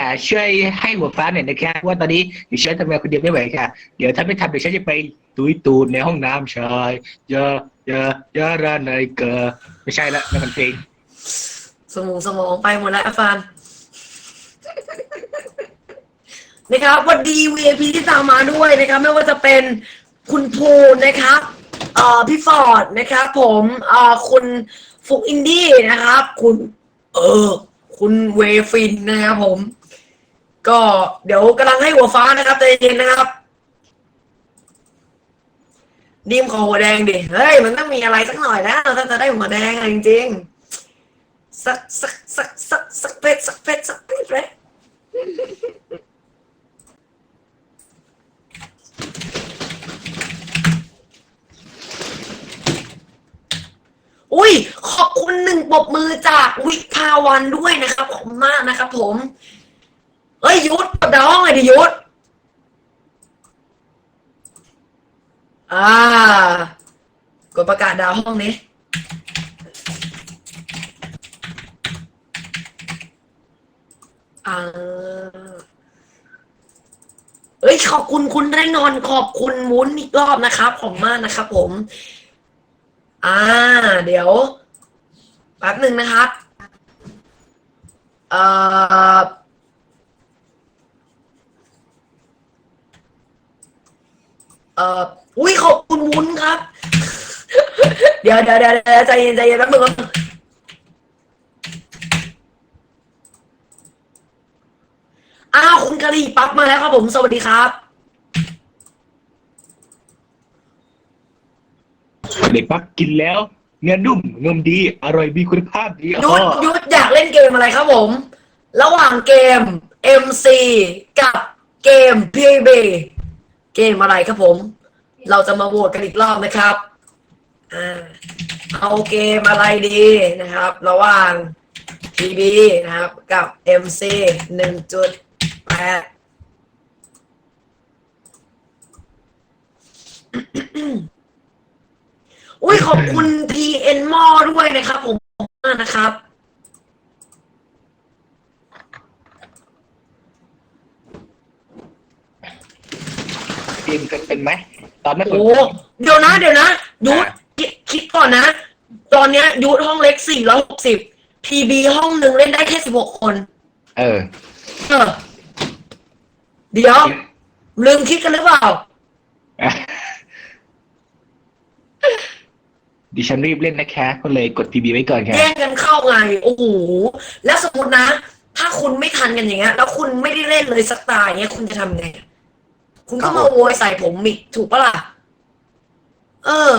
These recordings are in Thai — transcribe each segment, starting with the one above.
คนแขช่วยให้หัวฟ้าหน่อยนะคะว่าตอนนี้ดิฉันทำงานคนเดียวไม่ไหวค่ะ เดี๋ยวถ้าไม่ทำเดี๋ยวฉันจะไปตุยตูดในห้องน้ำชายเยอะเยอะเยอะระเนยเกอไม่ใช่ละนั่นมันเพลงสมองสมองไปหมดแล้วฟานนะครับวันดี VIP ที่ตามมาด้วยนะครับไม่ว่าจะเป็นคุณภูนะครับเอ่อพี่ฟอร์ดนะครับผมเอ่อคุณฟุกอินดี้นะครับ คุณ เออ คุณเวฟินนะครับผม ก็เดี๋ยวกำลังให้หัวฟ้านะครับใจเย็นนะครับดีมขอหัวแดงดิ เฮ้ย มันต้องมีอะไรสักหน่อยนะถ้าจะได้หัวแดงอะจริงๆ สักสักสักสักสักเพชรสักเพชรสักเพชรเลยอุ้ย ขอบคุณหนึ่งปบมือจากวิภาวันด้วยนะครับ ขอบคุณมากนะครับผม เอ้ยยุทธกดาวห้องไงดิยุทธอ่ากดประกาศดาวห้องนี้ อ่า เอ้ย ขอบคุณคุณได้นอนขอบคุณวุ้นอีกรอบนะครับขอบมากนะครับผม อ่า เดี๋ยวแป๊บหนึ่งนะครับ เอ่อ เอ่ออุ้ยขอบคุณวุ้นครับ เดี๋ยวเดี๋ยวเดี๋ยวเดี๋ยวใจเย็นใจเย็นแป๊บหนึงแป๊บหนึงอ้าวคุณกะหรี่ปั๊บมาแล้วครับผม สวัสดีครับเด็กปักกินแล้ว เนื้อนุ่มนมดี อร่อยมีคุณภาพดียุอ๋อทธยุทธอยากเล่นเกมอะไรครับผม ระหว่างเกม MC กับเกม PB เกมอะไรครับผม เราจะมาโหวตกันอีกรอบนะครับอ่าเอาเกมอะไรดีนะครับ ระหว่าง PB นะครับ กับ MC หนึ่งจุดแปดอุ้ยขอบคุณ TN มอด้วยนะครับ ผมมากนะครับ เกมกันเป็นไหมตอนนั้นโอ้เดี๋ยวนะเดี๋ยวนะยุทธคิดคิดก่อนนะ ตอนเนี้ยยุทธห้องเล็ก460 PB ห้องหนึ่งเล่นได้แค่16คน เออ เออ เดี๋ยว ลืมคิดกันหรือเปล่า ดิฉันรีบเล่นนะคะก็เลยกด PB ไว้ก่อนค่ะ แย่งกันเข้าไง โอ้โห แล้วสมมตินะ ถ้าคุณไม่ทันกันอย่างเงี้ย แล้วคุณไม่ได้เล่นเลยสักตาอย่างเงี้ย คุณจะทำไง คุณก็มาโวยใส่ผมอีกถูกปะล่ะ เออ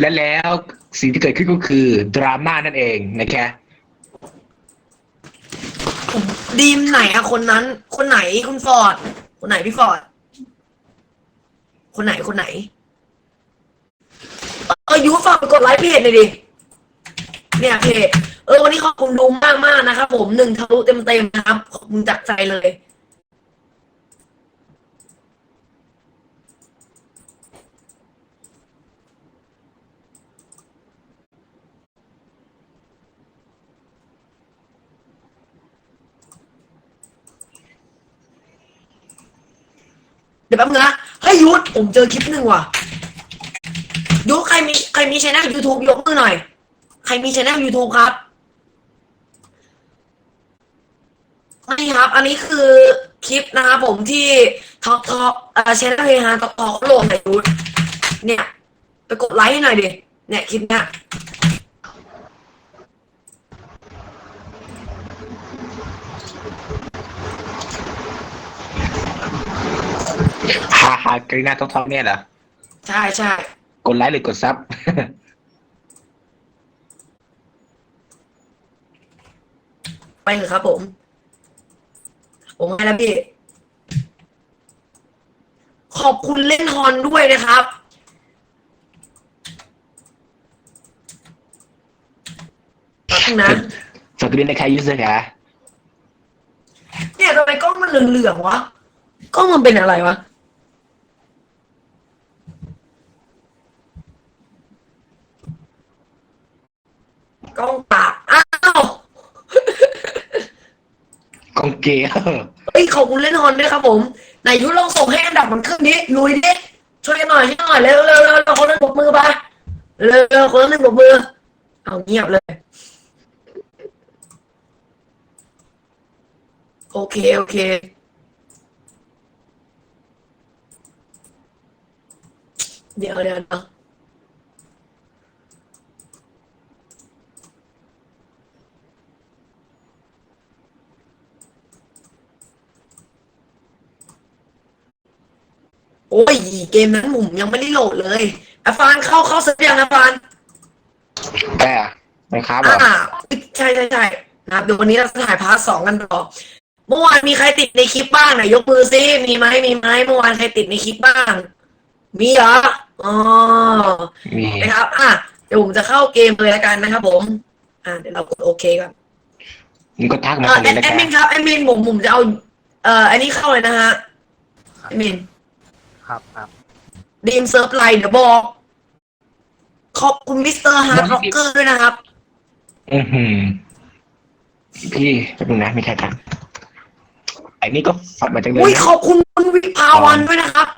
และแล้วสิ่งที่เกิดขึ้นก็คือ ดราม่านั่นเองนะคะดีมไหนอะคนนั้น คนไหนคุณฟอร์ด คนไหนพี่ฟอร์ด คนไหนคนไหน เออยูฝากไปกดไลค์เพจหน่อยดิ เนี่ยเพจเออวันนี้ขอบคุณดูมากมากนะครับผมหนึ่งทะลุเต็มเต็มนะครับ ขอบคุณจากใจเลยเดี๋ยวแป๊บนึงนะเฮ้ยยุทธผมเจอคลิปหนึ่งว่ะยุทธใครมีใครมีช่องยูทูบยกมือหน่อย ใครมีช่องยูทูบครับ นี่ครับ อันนี้คือคลิปนะครับผมที่ท็อปท็อปเอ่อช่องเฮฮาท็อปท็อปโหลดในยุทธเนี่ยไปกดไลค์ให้หน่อยดิเนี่ยคลิปเนี้ยฮาฮากรีนาท้องท้องเนี่ยเหรอ ใช่ใช่กดไลค์หรือกดซับ ไปเถอะครับผม ผมให้แล้วพี่ ขอบคุณเล่นฮอนด้วยนะครับแป๊บนึงนะ ฝากด้วยนะคะยูเซอร์ค่ะเนี่ยทำไมกล้องมันเหลืองๆวะกล้องมันเป็นอะไรวะ กล้องปากอ้าว เคเฮ้ยขอบคุณเล่นฮอนด้วยครับผมไหนยุลองส่งให้อันดับมันขึ้นดิลุยดิช่วยกันหน่อยช่วยหน่อยเร็วเร็วเร็วเร็วคนละปรบมือไปเร็วเร็วคนละหนึ่งปรบมือ เอาเงียบเลย โอเคโอเคเดี๋ยวเดี๋ยวเดี๋ยว โอ้ยเกมนั้นผมยังไม่ได้โหลดเลยอาฟานเข้าเข้าเซิร์ฟยังอาฟานแต่ไม่ครับเหรออ่าใช่ใช่ใช่นะครับเดี๋ยววันนี้เราจะถ่ายพาร์ทสองกันต่อเมื่อวานมีใครติดในคลิปบ้างไหนยกมือซิมีไหมมีไหมเมื่อวานใครติดในคลิปบ้าง มีเหรออ๋อมีนะครับ อะเดี๋ยวผมจะเข้าเกมเลยแล้วกันนะครับ ผม อะเดี๋ยวเรากดโอเคก่อนมึงก็ทักมาเออทางแอนี้ดนะแอดแกมินครับแอดมินผมผมจะเอาเอ่ออันนี้เข้าเลยนะฮะแอดมิน ครับครับดีมเซิร์ฟไลน์เดี๋ยวบอก ขอบคุณมิสเตอร์ฮาร์ดร็อกเกอร์ด้วยนะครับ อือหือพี่แป๊บนึงนะไม่ใช่ทักไอ้นี่ก็ฝัดมาจังเลยอุ้ยนะ ขอบคุณคุณวิภาวันด้วยนะครับ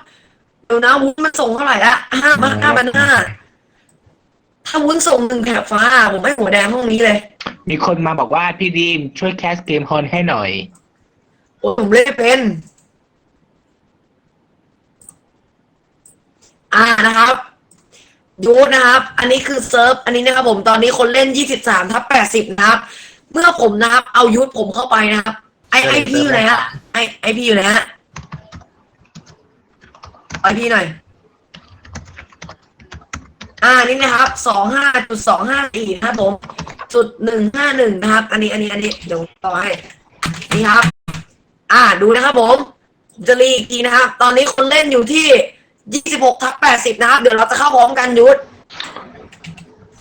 เดี๋ยวนะวุ้นมันส่งเท่าไหร่ละห้าพันห้าพันห้าถ้าวุ้นส่งหนึ่งแถบฟ้า ผมให้หัวแดงห้องนี้เลย มีคนมาบอกว่าพี่ดีมช่วยแคสเกมฮอนให้หน่อย โอ้ยผมเล่นเป็น อ่านะครับ ยูทนะครับ อันนี้คือเซิร์ฟ อันนี้นะครับผมตอนนี้คนเล่นยี่สิบสามทับแปดสิบนะครับ เมื่อผมนะครับ เอายูทผมเข้าไปนะครับ ไอไอพี่อยู่ไหนฮะไอไอพี่อยู่ไหนฮะไอพี่หน่อย อ่านี่นะครับสองห้าจุดสองห้าสี่นะครับผมจุดหนึ่งห้าหนึ่งนะครับ อันนี้อันนี้อันนี้เดี๋ยวต่อให้นี่ครับ อ่าดูนะครับผมผมจะรีอีกทีนะครับ ตอนนี้คนเล่นอยู่ที่ ยี่สิบหกทับแปดสิบนะครับ เดี๋ยวเราจะเข้าพร้อมกันยุทธ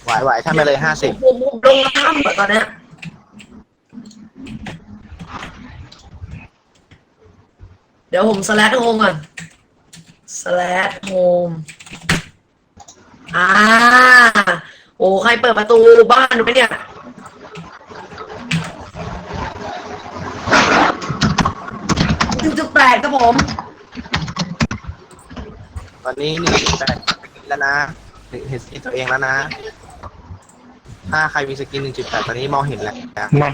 ไหวไหวถ้าไม่เลยห้าสิบผมผมลงมาถ้ำเหมือนตอนเนี้ยเดี๋ยวผมสแลดโฮมก่อนสแลดโฮมอ่า โอ้ใครเปิดประตูบ้านดูไหมเนี่ยหนึ่งจุดแปดครับผม ตอนนี้หนึ่งจุดแปดแล้วนะเห็นเห็นสกินตัวเองแล้วนะ ถ้าใครมีสกินหนึ่งจุดแปดตอนนี้มองเห็นแล้วไม่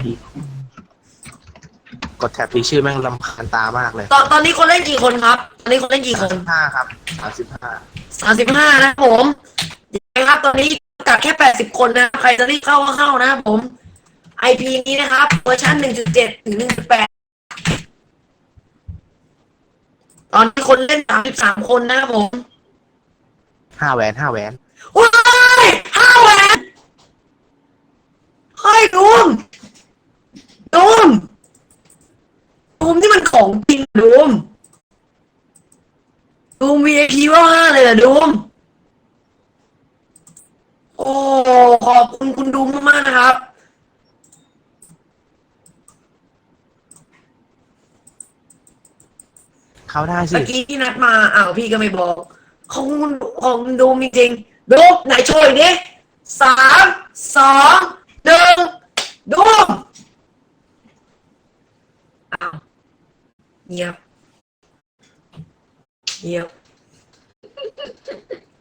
กดแท็บปีชื่อแม่งลำคาญตามากเลยตอนตอนนี้คนเล่นกี่คนครับ ตอนนี้คนเล่นกี่คนห้าครับสามสิบห้าสามสิบห้านะครับผมนะครับ ตอนนี้กัดแค่แปดสิบคนนะ ใครจะรีบเข้าก็เข้านะครับผม IP นี้นะครับเวอร์ชันหนึ่งจุดเจ็ดถึงหนึ่งจุดแปด ตอนนี้คนเล่นสามสิบสามคนนะครับผมห้าแหวนห้าแหวนว้ายห้าแหวนเฮ้ยดูมดูมดูมที่มันของจริงดูมดูม VIP ว่าห้าเลยเหรอดูมโอ้ขอบคุณคุณดูมมากๆนะครับ เข้าได้สิ เมื่อกี้ที่นัดมาอ้าวพี่ก็ไม่บอกของคุณของคุณดูมจริงๆดูมไหนโชว์อีกดิสามสองหนึ่งดูมอ้าวเงียบเงียบ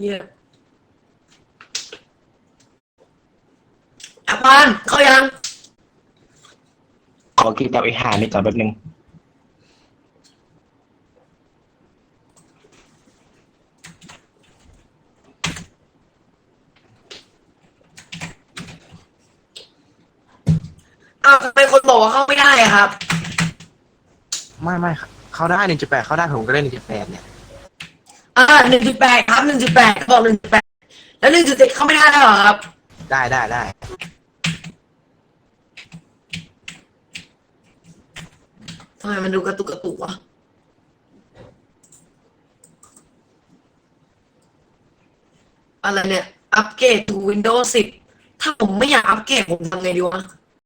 เงียบอาปานเข้ายังขอกินกับไอ้ห่านี่ก่อนแป๊บนึงาวทำไมคนบอกว่าเข้าไม่ได้อะครับ ไม่ไม่เข้าได้หนึ่งจุดแปดเข้าได้ผมก็เล่นหนึ่งจุดแปดเนี่ยอ่าหนึ่งจุดแปดครับหนึ่งจุดแปดบอกหนึ่งจุดแปดแล้วหนึ่งจุดเจ็ดเข้าไม่ได้แล้วเหรอครับ ได้ได้ได้ทำไมมันดูกระตุกกระตุกวะอะไรเนี่ย อัปเกรด to Windows 10ถ้าผมไม่อยากอัปเกรดผมทำไงดีวะ